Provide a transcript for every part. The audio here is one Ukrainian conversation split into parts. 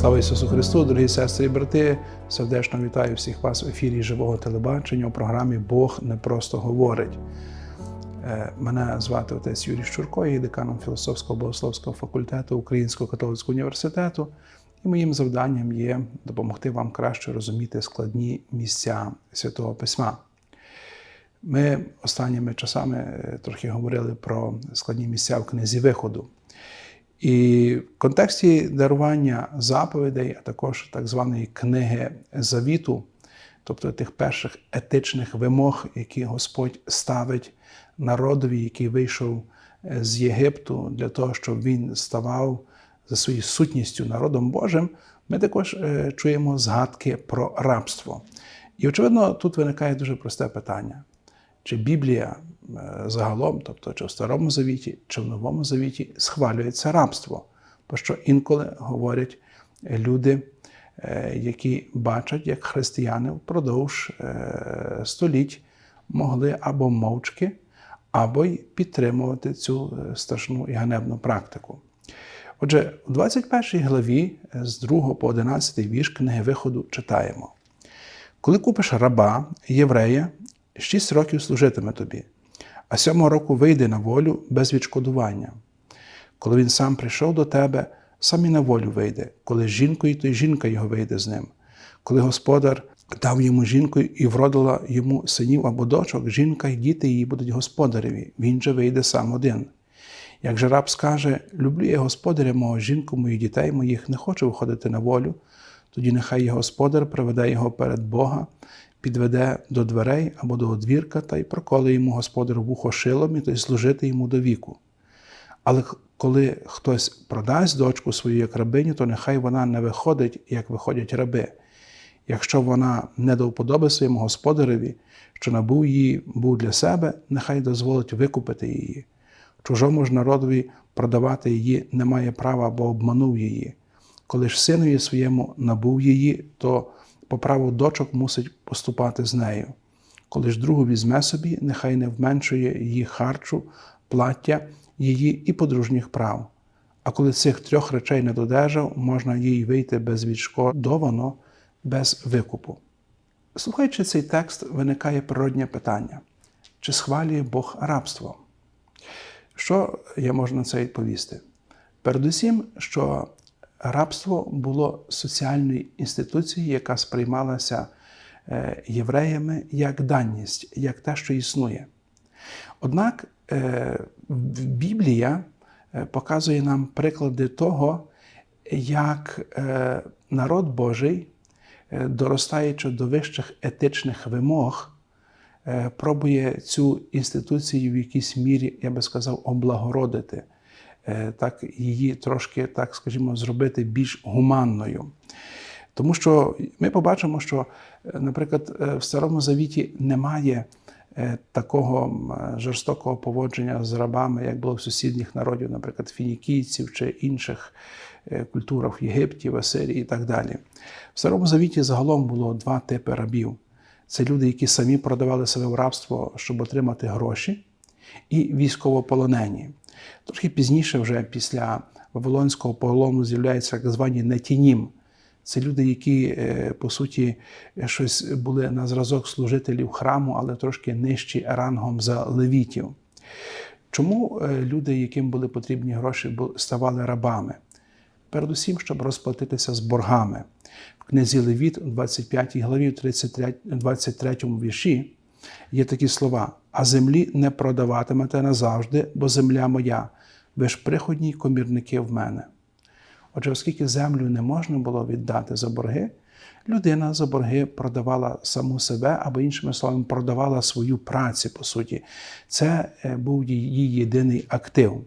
Слава Ісусу Христу, дорогі сестри і брати! Сердечно вітаю всіх вас в ефірі живого телебачення у програмі Бог не просто говорить. Е, Мене звати отець Юрій Щурко, я є деканом філософського богословського факультету Українського католицького університету, і моїм завданням є допомогти вам краще розуміти складні місця Святого Письма. Ми останніми часами е, трохи говорили про складні місця в книзі виходу. І в контексті дарування заповідей, а також так званої книги завіту, тобто тих перших етичних вимог, які Господь ставить народові, який вийшов е, з Єгипту, для того, щоб він ставав за своєю сутністю народом Божим, ми також е, чуємо згадки про рабство. І, очевидно, тут виникає дуже просте питання: чи Біблія загалом, тобто чи в Старому Завіті, чи в Новому Завіті, схвалюється рабство, про що інколи говорять люди, е, які бачать, як християни впродовж е, століть могли або мовчки, або й підтримувати цю страшну і ганебну практику. Отже, у 21 главі з 2 по 11 вірш книги виходу читаємо. Коли купиш раба, єврея, шість років служитиме тобі, а сьомого року вийде на волю без відшкодування. Коли він сам прийшов до тебе, сам і на волю вийде, коли з жінкою, то й жінка його вийде з ним. Коли господар дав йому жінку і вродила йому синів або дочок, жінка й діти її будуть господареві, він же вийде сам один. Як же раб скаже: Люблю я господаря мого жінку, моїх дітей моїх, не хочу виходити на волю, тоді нехай його господар приведе його перед Бога, підведе до дверей або до одвірка та й проколе йому господар вухо шилом і й служити йому до віку. Але коли хтось продасть дочку свою як рабиню, то нехай вона не виходить, як виходять раби. Якщо вона не до вподоби своєму господареві, що набув її був для себе, нехай дозволить викупити її. Чужому ж народові продавати її не має права, бо обманув її. Коли ж синові своєму набув її, то по праву дочок мусить поступати з нею. Коли ж другу візьме собі, нехай не вменшує її харчу, плаття, її і подружніх прав. А коли цих трьох речей не додержав, можна їй вийти безвідшкодовано, без викупу. Слухаючи цей текст, виникає природнє питання: чи схвалює Бог рабство? Що я можу на це відповісти? Передусім, що рабство було соціальною інституцією, яка сприймалася євреями як данність, як те, що існує. Однак Біблія показує нам приклади того, як народ Божий, доростаючи до вищих етичних вимог, пробує цю інституцію в якійсь мірі, я би сказав, облагородити, так її трошки, так скажімо, зробити більш гуманною. Тому що ми побачимо, що, наприклад, в Старому Завіті немає такого жорстокого поводження з рабами, як було в сусідніх народів, наприклад, фінікійців чи інших культурах Єгипті, в Асирії і так далі. В Старому Завіті загалом було два типи рабів. Це люди, які самі продавали себе в рабство, щоб отримати гроші, і військовополонені. Трохи пізніше, вже після Вавилонського полону, з'являються так звані нетінім. Це люди, які, по суті, щось були на зразок служителів храму, але трошки нижчі рангом за левітів. Чому люди, яким були потрібні гроші, ставали рабами? Передусім, щоб розплатитися з боргами. В книзі Левіт, у 25 главі, 33, 23 вірші, є такі слова: а землі не продаватимете назавжди, бо земля моя, ви ж приходні комірники в мене. Отже, оскільки землю не можна було віддати за борги, людина за борги продавала саму себе, або, іншими словами, продавала свою працю, по суті. Це був її єдиний актив.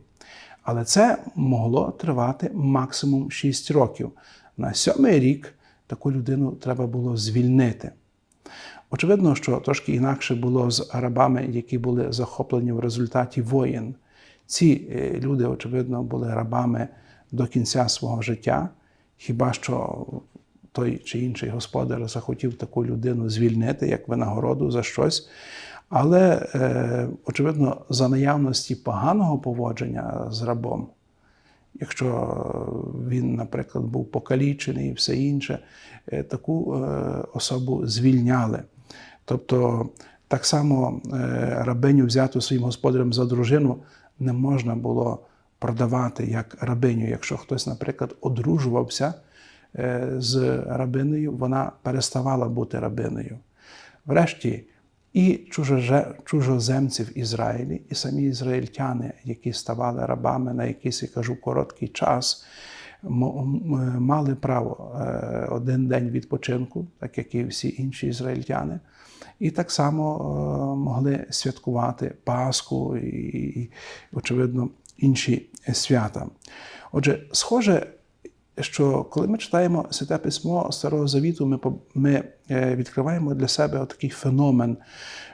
Але це могло тривати максимум 6 років. На сьомий рік таку людину треба було звільнити. Очевидно, що трошки інакше було з рабами, які були захоплені в результаті воєн. Ці люди, очевидно, були рабами до кінця свого життя, хіба що той чи інший господар захотів таку людину звільнити як винагороду за щось. Але, очевидно, за наявності поганого поводження з рабом, якщо він, наприклад, був покалічений і все інше, е, таку е, особу звільняли. Тобто, так само е, рабиню взяту своїм господарем за дружину не можна було продавати як рабиню. Якщо хтось, наприклад, одружувався з рабиною, вона переставала бути рабиною. Врешті, і чужоземці в Ізраїлі, і самі ізраїльтяни, які ставали рабами на якийсь, я кажу, короткий час, мали право е, один день відпочинку, так як і всі інші ізраїльтяни, і так само е, могли святкувати Пасху і, очевидно, інші свята. Отже, схоже, що коли ми читаємо Святе Письмо Старого Завіту, ми ми е, відкриваємо для себе такий феномен,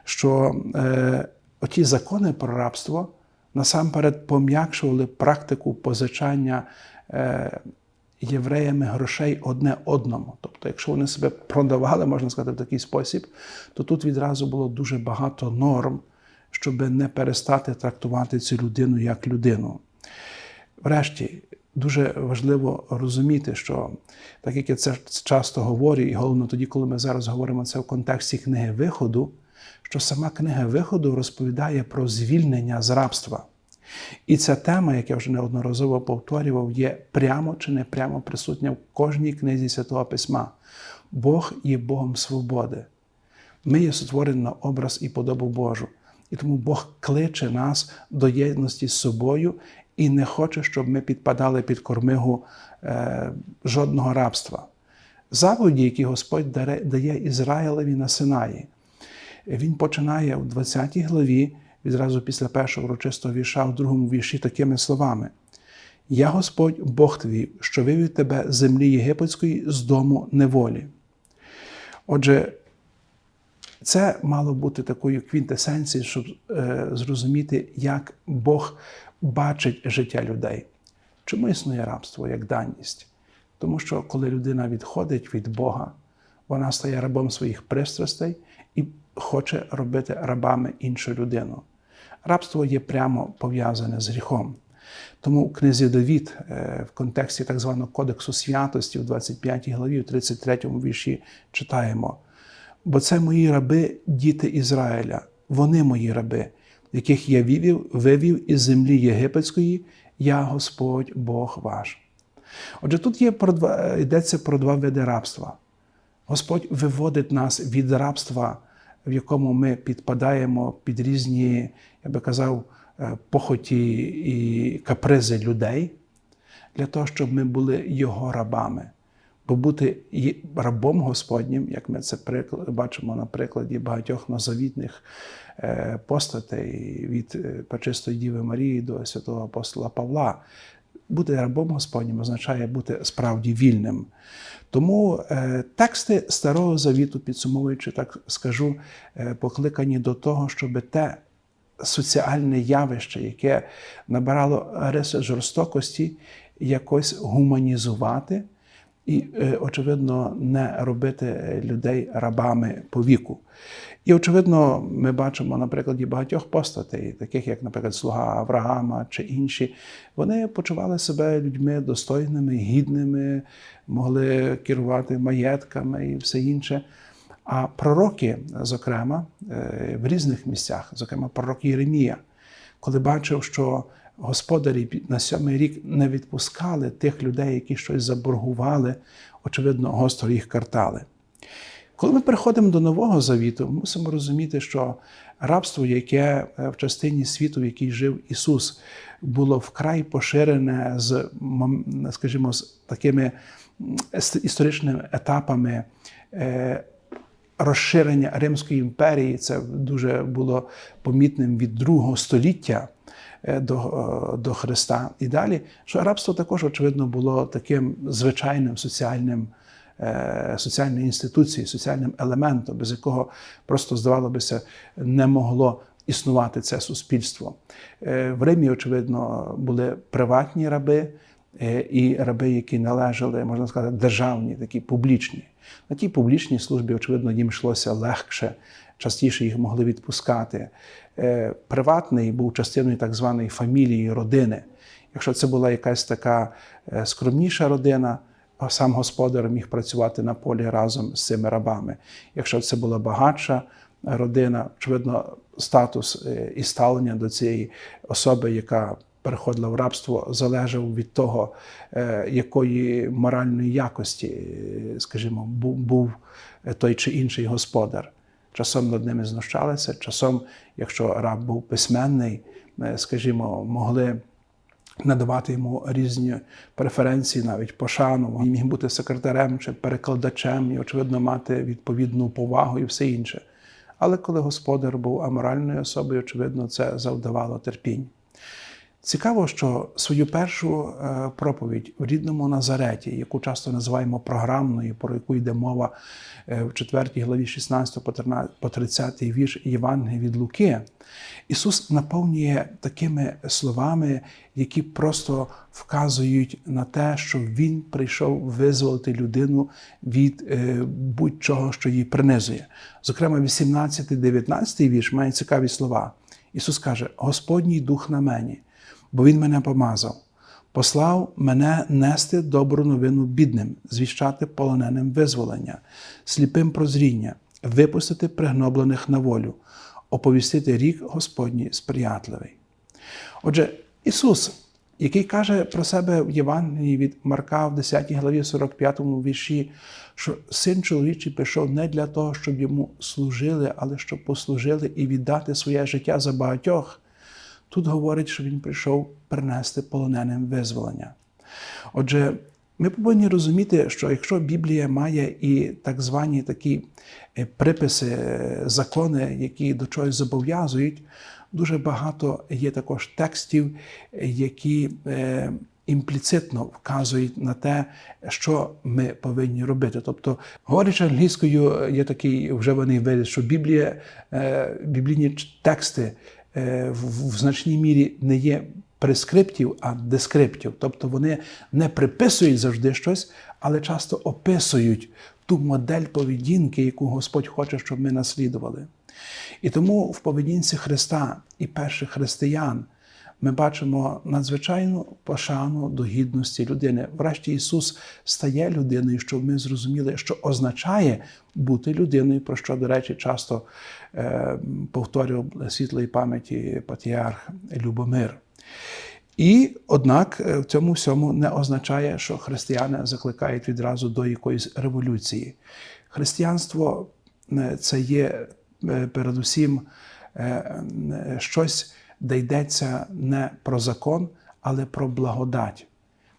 що е, оті закони про рабство насамперед пом'якшували практику позичання е, євреями грошей одне одному. Тобто, якщо вони себе продавали, можна сказати, в такий спосіб, то тут відразу було дуже багато норм, щоб не перестати трактувати цю людину як людину. Врешті, дуже важливо розуміти, що так як я це часто говорю, і головно тоді, коли ми зараз говоримо це в контексті книги виходу, що сама книга виходу розповідає про звільнення з рабства. І ця тема, як я вже неодноразово повторював, є прямо чи не прямо присутня в кожній книзі Святого Письма. Бог є Богом свободи. Ми є сотворені на образ і подобу Божу. І тому Бог кличе нас до єдності з собою і не хоче, щоб ми підпадали під кормигу е, жодного рабства. Заповіді, які Господь дає Ізраїлеві на Синаї, він починає в 20 главі, відразу після першого урочистого вірша, в другому вірші такими словами: Я Господь Бог твій, що вивів тебе з землі єгипетської з дому неволі. Отже, це мало бути такою квінтесенцією, щоб е, зрозуміти, як Бог бачить життя людей. Чому існує рабство як даність? Тому що коли людина відходить від Бога, вона стає рабом своїх пристрастей хоче робити рабами іншу людину. Рабство є прямо пов'язане з гріхом. Тому книзі Давід е, в контексті так званого Кодексу святості в 25 главі, в 33 вірші читаємо: бо це мої раби, діти Ізраїля, вони мої раби, яких я вивів, вивів із землі єгипетської, я Господь Бог ваш. Отже, тут є про два, йдеться про два види рабства. Господь виводить нас від рабства, в якому ми підпадаємо під різні, я би казав, е, похоті і капризи людей, для того, щоб ми були Його рабами. Бо бути рабом Господнім, як ми це бачимо на прикладі багатьох новозавітних е, постатей від е, Пречистої Діви Марії до святого апостола Павла, бути рабом Господнім означає бути справді вільним. Тому е, тексти Старого Завіту, підсумовуючи, так скажу, покликані до того, щоб те соціальне явище, яке набирало риси жорстокості, якось гуманізувати і, е, очевидно, не робити людей рабами по віку. І, очевидно, ми бачимо на прикладі багатьох постатей, таких як, наприклад, слуга Авраама чи інші, вони почували себе людьми достойними, гідними, могли керувати маєтками і все інше. А пророки, зокрема, е, в різних місцях, зокрема, пророк Єремія, коли бачив, що господарі на сьомий рік не відпускали тих людей, які щось заборгували, очевидно, гостро їх картали. Коли ми приходимо до Нового Завіту, ми мусимо розуміти, що рабство, яке е, в частині світу, в якій жив Ісус, було вкрай поширене з, скажімо, з такими історичними етапами е, розширення Римської імперії, це дуже було помітним від другого століття. Е, до е, до Христа і далі, що рабство також, очевидно, було таким звичайним соціальним. Е, соціальною інституцією, соціальним елементом, без якого просто, здавалося, не могло існувати це суспільство. В Римі, очевидно, були приватні раби і раби, які належали, можна сказати, державні, такі публічні. На тій публічній службі, очевидно, їм йшлося легше частіше їх могли відпускати. Е, Приватний був частиною так званої фамілії, родини. Якщо це була якась така е, скромніша родина, сам господар міг працювати на полі разом з цими рабами. Якщо це була багатша родина, очевидно, статус е, і ставлення до цієї особи, яка переходила в рабство, залежав від того, якої моральної якості, скажімо, був той чи інший господар. Часом над ними знущалися, часом, якщо раб був письменний, е, скажімо, могли надавати йому різні преференції, навіть пошану. Він міг бути секретарем чи перекладачем і, очевидно, мати відповідну повагу і все інше. Але коли господар був аморальною особою, очевидно, це завдавало терпінь. Цікаво, що свою першу е, проповідь в рідному Назареті, яку часто називаємо програмною, про яку йде мова е, в 4 главі 16 по 30 вірш Євангелія від Луки, Ісус наповнює такими словами, які просто вказують на те, що Він прийшов визволити людину від е, будь-чого, що її принизує. Зокрема, 18-19 вірш має цікаві слова. Ісус каже: Господній дух на мені бо Він мене помазав, послав мене нести добру новину бідним, звіщати полоненим визволення, сліпим прозріння, випустити пригноблених на волю, оповістити рік Господній сприятливий. Отже, Ісус, який каже про себе в Євангелії від Марка в 10 главі 45 вірші, що син чоловічий прийшов не для того, щоб йому служили, але щоб послужили і віддати своє життя за багатьох. Тут говорить, що він прийшов принести полоненим визволення. Отже, ми повинні розуміти, що якщо Біблія має і так звані такі е, приписи, е, закони, які до чогось зобов'язують, дуже багато є також текстів, які е, імпліцитно вказують на те, що ми повинні робити. Тобто, говорячи англійською, є такий вживаний виріс, що Біблія, біблійні тексти в значній мірі не є прескриптів, а дескриптів. Тобто вони не приписують завжди щось, але часто описують ту модель поведінки, яку Господь хоче, щоб ми наслідували. І тому в поведінці Христа і перших християн ми бачимо надзвичайну пошану до гідності людини. Врешті Ісус стає людиною, щоб ми зрозуміли, що означає бути людиною, про що, до речі, часто е, повторював світлої пам'яті патріарх Любомир. І, однак, е, в цьому всьому не означає, що християни закликають відразу до якоїсь революції. Християнство е, це є е, передусім щось де йдеться не про закон, але про благодать.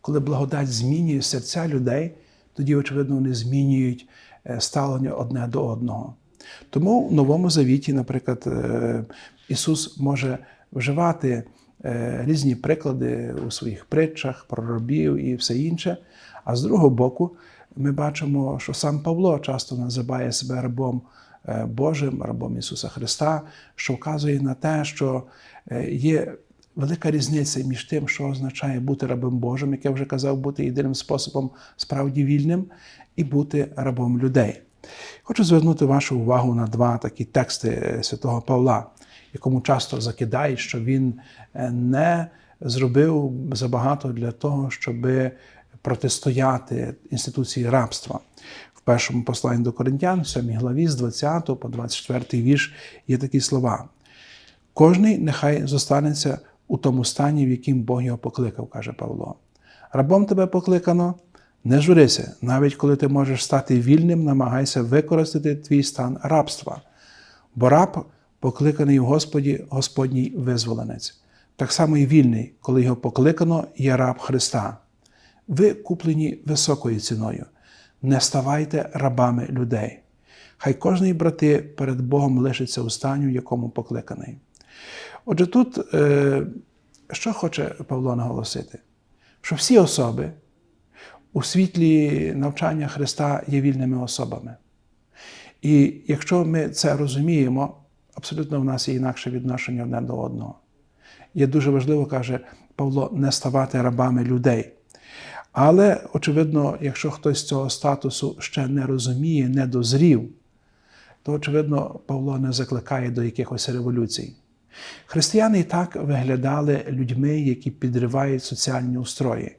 Коли благодать змінює серця людей, тоді, очевидно, вони змінюють е, ставлення одне до одного. Тому в Новому Завіті, наприклад, е, Ісус може вживати е, різні приклади у своїх притчах, про робів і все інше. А з другого боку, ми бачимо, що сам Павло часто називає себе рабом Божим, рабом Ісуса Христа, що вказує на те, що Е, є велика різниця між тим, що означає бути рабом Божим, як я вже казав, бути єдиним способом справді вільним, і бути рабом людей. Хочу звернути вашу увагу на два такі тексти е, святого Павла, якому часто закидають, що він е, не зробив забагато для того, щоб протистояти інституції рабства. В першому посланні до Коринтян, 7 главі, з 20 по 24 вірш, є такі слова. Кожний нехай зостанеться у тому стані, в яким Бог його покликав, каже Павло. Рабом тебе покликано, не журися, навіть коли ти можеш стати вільним, намагайся використати твій стан рабства. Бо раб покликаний в Господі, Господній визволенець. Так само і вільний, коли його покликано, є раб Христа. Ви куплені високою ціною. Не ставайте рабами людей. Хай кожний брати перед Богом лишиться у стані, якому покликаний. Отже, тут е, що хоче Павло наголосити? Що всі особи у світлі навчання Христа є вільними особами. І якщо ми це розуміємо, абсолютно в нас є інакше відношення одне до одного. Є дуже важливо, каже Павло, не ставати рабами людей. Але, очевидно, якщо хтось цього статусу ще не розуміє, не дозрів, то, очевидно, Павло не закликає до якихось революцій. Християни і так виглядали людьми, які підривають соціальні устрої.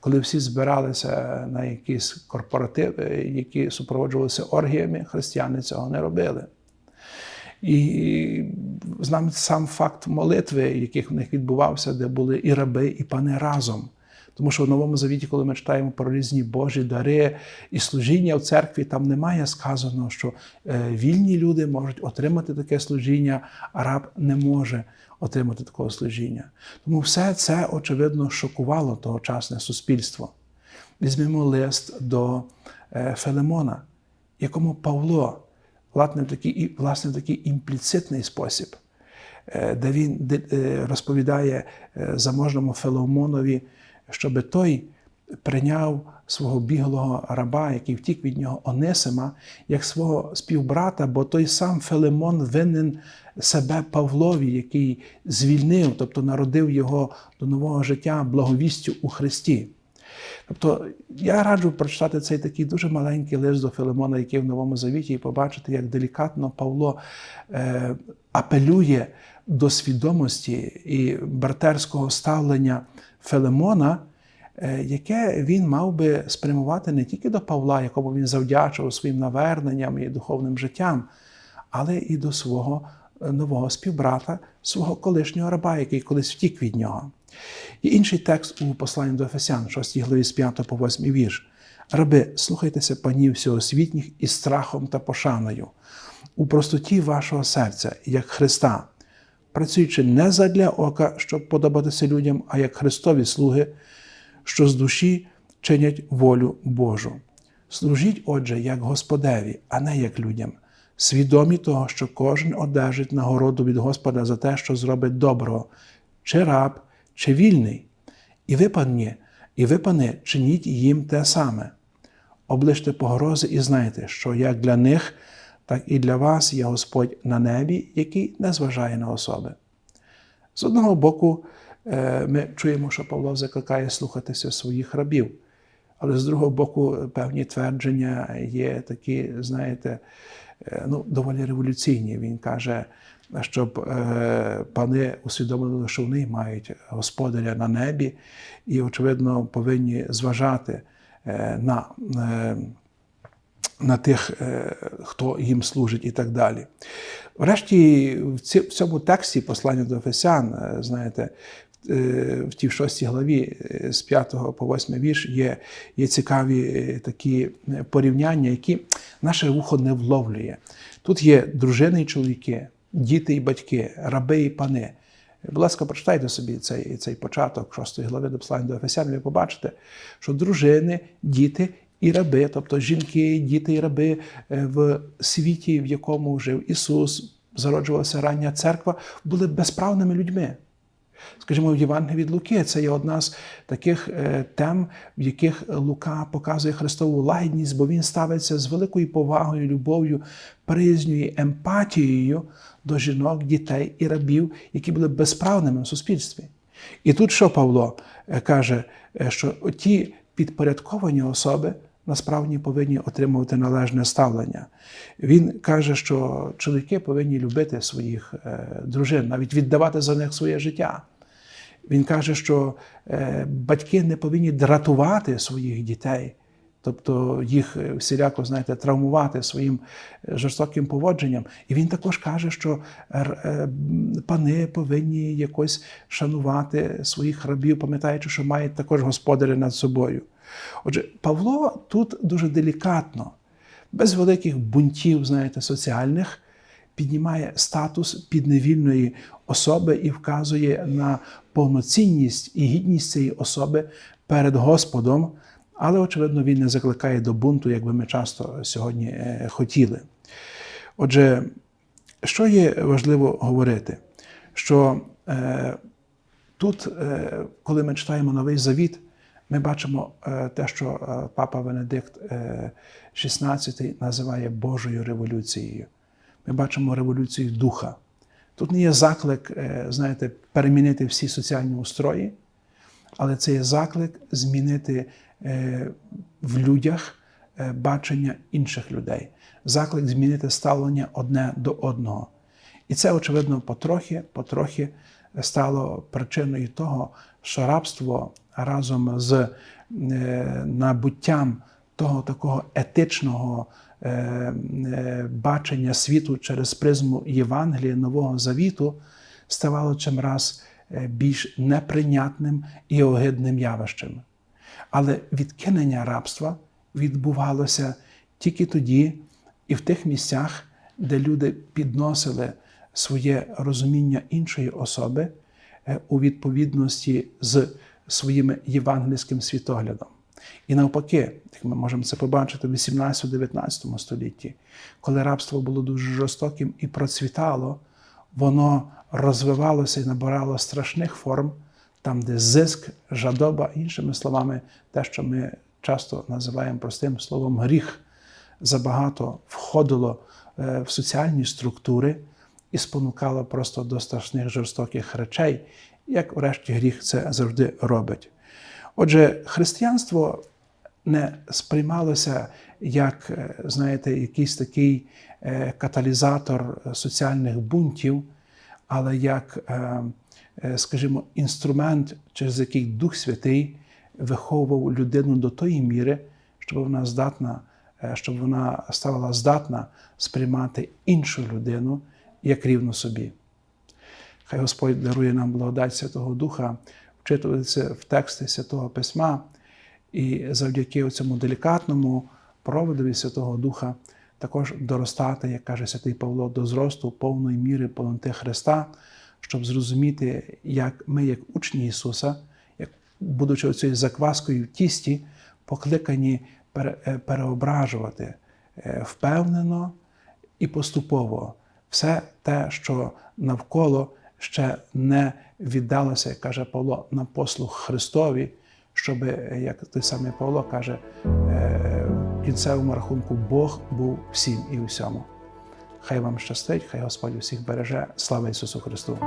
Коли всі збиралися на якісь корпоративи, які супроводжувалися оргіями, християни цього не робили. І з нами сам факт молитви, яких в них відбувався, де були і раби, і пани разом. Тому що в Новому Завіті, коли ми читаємо про різні Божі дари і служіння в церкві, там немає сказано, що е, вільні люди можуть отримати таке служіння, а раб не може отримати такого служіння. Тому все це, очевидно, шокувало тогочасне суспільство. Візьмемо лист до е, Филимона, якому Павло власне в такий, власне, в такий імпліцитний спосіб, е, де він розповідає заможному Филимонові, щоб той прийняв свого біглого раба, який втік від нього Онесима, як свого співбрата, бо той сам Филимон винен себе Павлові, який звільнив, тобто народив його до нового життя благовістю у Христі. Тобто я раджу прочитати цей такий дуже маленький лист до Филимона, який в Новому Завіті, і побачити, як делікатно Павло е, апелює до свідомості і братерського ставлення Филимона, е, яке він мав би спрямувати не тільки до Павла, якому він завдячував своїм наверненням і духовним життям, але і до свого е, нового співбрата, свого колишнього раба, який колись втік від нього. І інший текст у посланні до Ефесян, 6 главі з 5 по 8 вірш. Раби, слухайтеся панів всеосвітніх із страхом та пошаною, у простоті вашого серця, як Христа, працюючи не задля ока, щоб подобатися людям, а як Христові слуги, що з душі чинять волю Божу. Служіть, отже, як Господеві, а не як людям, свідомі того, що кожен одержить нагороду від Господа за те, що зробить доброго, чи раб, чи вільний. І ви, пані, і ви, пане, чиніть їм те саме. Оближте погрози і знайте, що як для них так і для вас є Господь на небі, який не зважає на особи. З одного боку, е, ми чуємо, що Павло закликає слухатися своїх рабів, але з другого боку, певні твердження є такі, знаєте, е, ну, доволі революційні. Він каже, щоб е, пани усвідомили, що вони мають господаря на небі, і, очевидно, повинні зважати на на тих, е, хто їм служить і так далі. Врешті, в цьому тексті послання до Ефесян, е, знаєте, е, в тій шостій главі з 5 по 8 вірш є є цікаві такі порівняння, які наше вухо не вловлює. Тут є дружини і чоловіки, діти і батьки, раби і пани. Будь ласка, прочитайте собі цей цей початок шостої глави до послання до Ефесян, ви побачите, що дружини, діти і раби, тобто жінки, діти і раби е, в світі, в якому жив Ісус, зароджувалася рання церква, були безправними людьми. Скажімо, в Євангелії від Луки це є одна з таких е, тем, в яких Лука показує Христову лагідність, бо він ставиться з великою повагою, любов'ю, призню емпатією до жінок, дітей і рабів, які були безправними в суспільстві. І тут що Павло е, каже, що ті підпорядковані особи насправді повинні отримувати належне ставлення. Він каже, що чоловіки повинні любити своїх е, дружин, навіть віддавати за них своє життя. Він каже, що е, батьки не повинні дратувати своїх дітей, тобто їх всіляко, знаєте, травмувати своїм е, жорстоким поводженням. І він також каже, що пани повинні якось шанувати своїх рабів, пам'ятаючи, що мають також господаря над собою. Отже, Павло тут дуже делікатно, без великих бунтів, знаєте, соціальних, піднімає статус підневільної особи і вказує на повноцінність і гідність цієї особи перед Господом, але, очевидно, він не закликає до бунту, як би ми часто сьогодні е, хотіли. Отже, що є важливо говорити? Що е, тут, е, коли ми читаємо Новий Завіт, ми бачимо е, те, що е, папа Венедикт XVI е, називає Божою революцією. Ми бачимо революцію духа. Тут не є заклик, знаєте, перемінити всі соціальні устрої, але це є заклик змінити в людях е, бачення інших людей, заклик змінити ставлення одне до одного. І це, очевидно, потрохи, потрохи стало причиною того, що рабство разом з е, набуттям того такого етичного е, е, бачення світу через призму Євангелія Нового Завіту ставало чимраз е, більш неприйнятним і огидним явищем. Але відкинення рабства відбувалося тільки тоді і в тих місцях, де люди підносили своє розуміння іншої особи е, у відповідності з своїм євангельським світоглядом. І навпаки, як ми можемо це побачити в 18-19 столітті, коли рабство було дуже жорстоким і процвітало, воно розвивалося і набирало страшних форм, там, де зиск, жадоба, іншими словами, те, що ми часто називаємо простим словом гріх, забагато входило е, в соціальні структури і спонукало просто до страшних жорстоких речей, як врешті гріх це завжди робить. Отже, християнство не сприймалося як, е, знаєте, якийсь такий е, каталізатор соціальних бунтів, але як, е, скажімо, інструмент, через який Дух Святий виховував людину до тої міри, щоб вона здатна, щоб вона ставала здатна сприймати іншу людину як рівну собі. Хай Господь дарує нам благодать Святого Духа, вчитуватися в тексти Святого Письма і завдяки цьому делікатному проводові Святого Духа також доростати, як каже Святий Павло, до зросту повної міри повноти Христа, щоб зрозуміти, як ми, як учні Ісуса, як будучи цією закваскою в тісті, покликані переображувати е, впевнено і поступово все те, що навколо ще не віддалося, як каже Павло, на послуг Христові, щоб, як той самий Павло каже, е, в кінцевому рахунку Бог був всім і усьому. Хай вам щастить, хай Господь усіх береже. Слава Ісусу Христу!